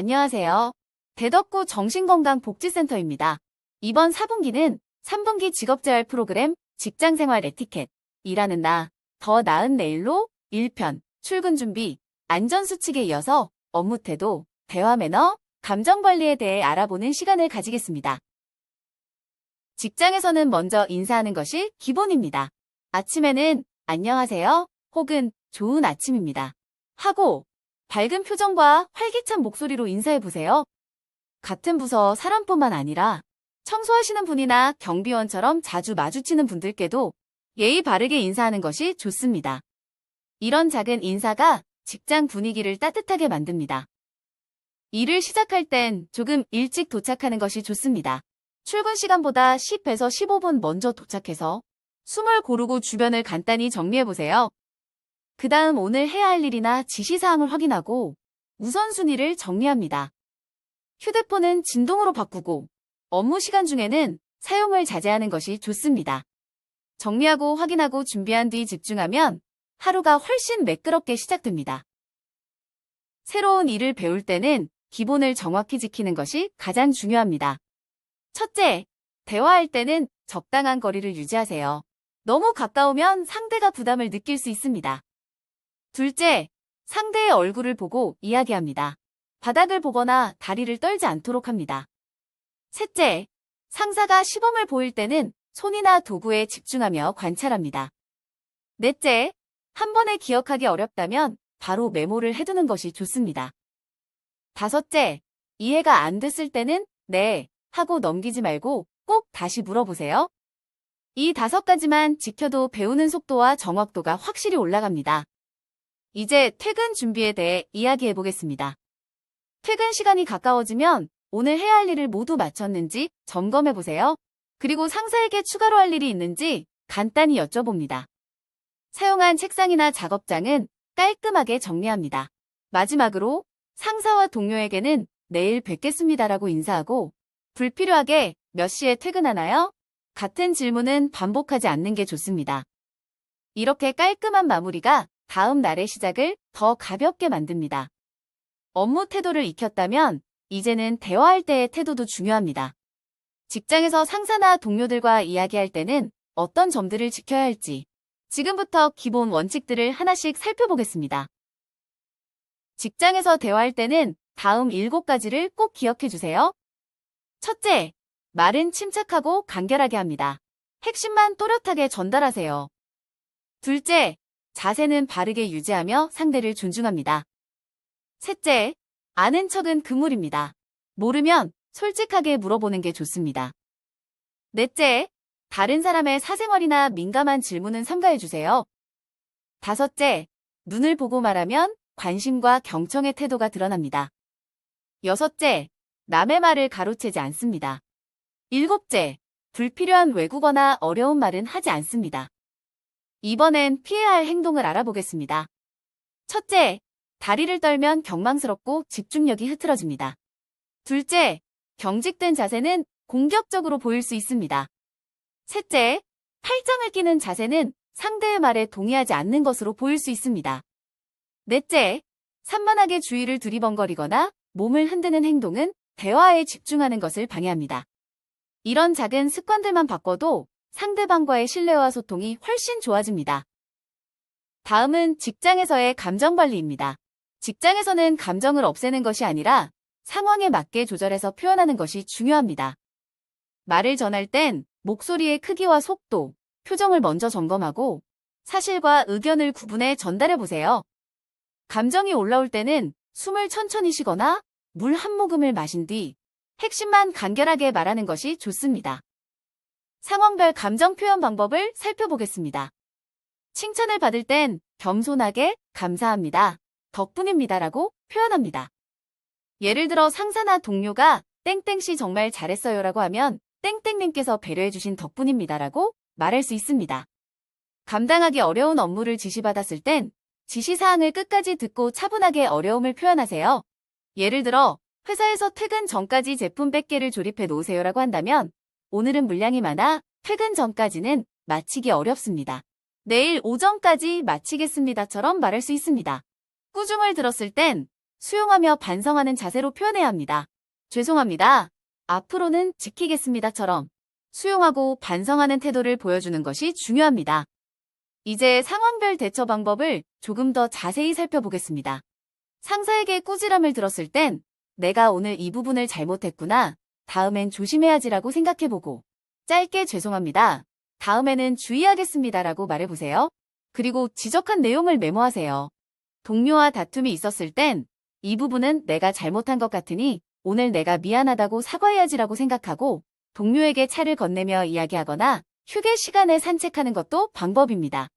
안녕하세요. 대덕구 정신건강복지센터입니다. 이번 4분기는 3분기 직업재활 프로그램 직장생활 에티켓, 일하는 나, 더 나은 내일로 1편, 출근 준비, 안전수칙에 이어서 업무 태도, 대화 매너, 감정 관리에 대해 알아보는 시간을 가지겠습니다. 직장에서는 먼저 인사하는 것이 기본입니다. 아침에는 안녕하세요 혹은 좋은 아침입니다. 하고 밝은 표정과 활기찬 목소리로 인사해보세요. 같은 부서 사람뿐만 아니라 청소하시는 분이나 경비원처럼 자주 마주치는 분들께도 예의 바르게 인사하는 것이 좋습니다. 이런 작은 인사가 직장 분위기를 따뜻하게 만듭니다. 일을 시작할 땐 조금 일찍 도착하는 것이 좋습니다. 출근 시간보다 10에서 15분 먼저 도착해서 숨을 고르고 주변을 간단히 정리해보세요. 그 다음 오늘 해야 할 일이나 지시사항을 확인하고 우선순위를 정리합니다. 휴대폰은 진동으로 바꾸고 업무 시간 중에는 사용을 자제하는 것이 좋습니다. 정리하고 확인하고 준비한 뒤 집중하면 하루가 훨씬 매끄럽게 시작됩니다. 새로운 일을 배울 때는 기본을 정확히 지키는 것이 가장 중요합니다. 첫째, 대화할 때는 적당한 거리를 유지하세요. 너무 가까우면 상대가 부담을 느낄 수 있습니다. 둘째, 상대의 얼굴을 보고 이야기합니다. 바닥을 보거나 다리를 떨지 않도록 합니다. 셋째, 상사가 시범을 보일 때는 손이나 도구에 집중하며 관찰합니다. 넷째, 한 번에 기억하기 어렵다면 바로 메모를 해두는 것이 좋습니다. 다섯째, 이해가 안 됐을 때는 네 하고 넘기지 말고 꼭 다시 물어보세요. 이 다섯 가지만 지켜도 배우는 속도와 정확도가 확실히 올라갑니다. 이제 퇴근 준비에 대해 이야기해 보겠습니다. 퇴근 시간이 가까워지면 오늘 해야 할 일을 모두 마쳤는지 점검해 보세요. 그리고 상사에게 추가로 할 일이 있는지 간단히 여쭤봅니다. 사용한 책상이나 작업장은 깔끔하게 정리합니다. 마지막으로 상사와 동료에게는 내일 뵙겠습니다라고 인사하고 불필요하게 몇 시에 퇴근하나요? 같은 질문은 반복하지 않는 게 좋습니다. 이렇게 깔끔한 마무리가 다음 날의 시작을 더 가볍게 만듭니다. 업무 태도를 익혔다면 이제는 대화할 때의 태도도 중요합니다. 직장에서 상사나 동료들과 이야기할 때는 어떤 점들을 지켜야 할지 지금부터 기본 원칙들을 하나씩 살펴보겠습니다. 직장에서 대화할 때는 다음 7가지를 꼭 기억해 주세요. 첫째, 말은 침착하고 간결하게 합니다. 핵심만 또렷하게 전달하세요. 둘째, 자세는 바르게 유지하며 상대를 존중합니다. 셋째, 아는 척은 금물입니다. 모르면 솔직하게 물어보는 게 좋습니다. 넷째, 다른 사람의 사생활이나 민감한 질문은 삼가해주세요. 다섯째, 눈을 보고 말하면 관심과 경청의 태도가 드러납니다. 여섯째, 남의 말을 가로채지 않습니다. 일곱째, 불필요한 외국어나 어려운 말은 하지 않습니다. 이번엔 피해야 할 행동을 알아보겠습니다. 첫째, 다리를 떨면 경망스럽고 집중력이 흐트러집니다. 둘째, 경직된 자세는 공격적으로 보일 수 있습니다. 셋째, 팔짱을 끼는 자세는 상대의 말에 동의하지 않는 것으로 보일 수 있습니다. 넷째, 산만하게 주위를 두리번거리거나 몸을 흔드는 행동은 대화에 집중하는 것을 방해합니다. 이런 작은 습관들만 바꿔도 상대방과의 신뢰와 소통이 훨씬 좋아집니다. 다음은 직장에서의 감정 관리입니다. 직장에서는 감정을 없애는 것이 아니라 상황에 맞게 조절해서 표현하는 것이 중요합니다. 말을 전할 땐 목소리의 크기와 속도, 표정을 먼저 점검하고 사실과 의견을 구분해 전달해 보세요. 감정이 올라올 때는 숨을 천천히 쉬거나 물 한 모금을 마신 뒤 핵심만 간결하게 말하는 것이 좋습니다. 상황별 감정 표현 방법을 살펴보겠습니다. 칭찬을 받을 땐 겸손하게 감사합니다. 덕분입니다 라고 표현합니다. 예를 들어 상사나 동료가 땡땡씨 정말 잘했어요 라고 하면 땡땡님께서 배려해주신 덕분입니다 라고 말할 수 있습니다. 감당하기 어려운 업무를 지시받았을 땐 지시사항을 끝까지 듣고 차분하게 어려움을 표현하세요. 예를 들어 회사에서 퇴근 전까지 제품 100개를 조립해 놓으세요라고 한다면 오늘은 물량이 많아 퇴근 전까지는 마치기 어렵습니다. 내일 오전까지 마치겠습니다처럼 말할 수 있습니다. 꾸중을 들었을 땐 수용하며 반성하는 자세로 표현해야 합니다. 죄송합니다. 앞으로는 지키겠습니다처럼 수용하고 반성하는 태도를 보여주는 것이 중요합니다. 이제 상황별 대처 방법을 조금 더 자세히 살펴보겠습니다. 상사에게 꾸지람을 들었을 땐 내가 오늘 이 부분을 잘못했구나. 다음엔 조심해야지라고 생각해보고 짧게 죄송합니다. 다음에는 주의하겠습니다라고 말해보세요. 그리고 지적한 내용을 메모하세요. 동료와 다툼이 있었을 땐 이 부분은 내가 잘못한 것 같으니 오늘 내가 미안하다고 사과해야지라고 생각하고 동료에게 차를 건네며 이야기하거나 휴게 시간에 산책하는 것도 방법입니다.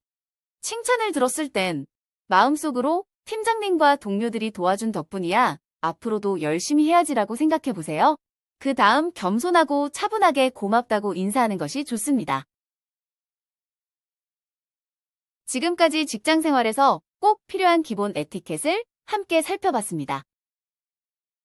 칭찬을 들었을 땐 마음속으로 팀장님과 동료들이 도와준 덕분이야 앞으로도 열심히 해야지라고 생각해 보세요. 그 다음 겸손하고 차분하게 고맙다고 인사하는 것이 좋습니다. 지금까지 직장 생활에서 꼭 필요한 기본 에티켓을 함께 살펴봤습니다.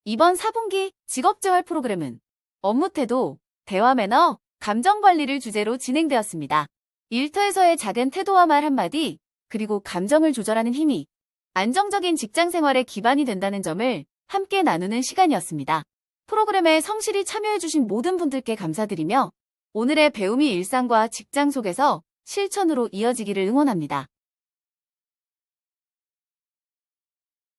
이번 4분기 직업재활 프로그램은 업무 태도, 대화 매너, 감정 관리를 주제로 진행되었습니다. 일터에서의 작은 태도와 말 한마디, 그리고 감정을 조절하는 힘이 안정적인 직장 생활의 기반이 된다는 점을 함께 나누는 시간이었습니다. 프로그램에 성실히 참여해주신 모든 분들께 감사드리며 오늘의 배움이 일상과 직장 속에서 실천으로 이어지기를 응원합니다.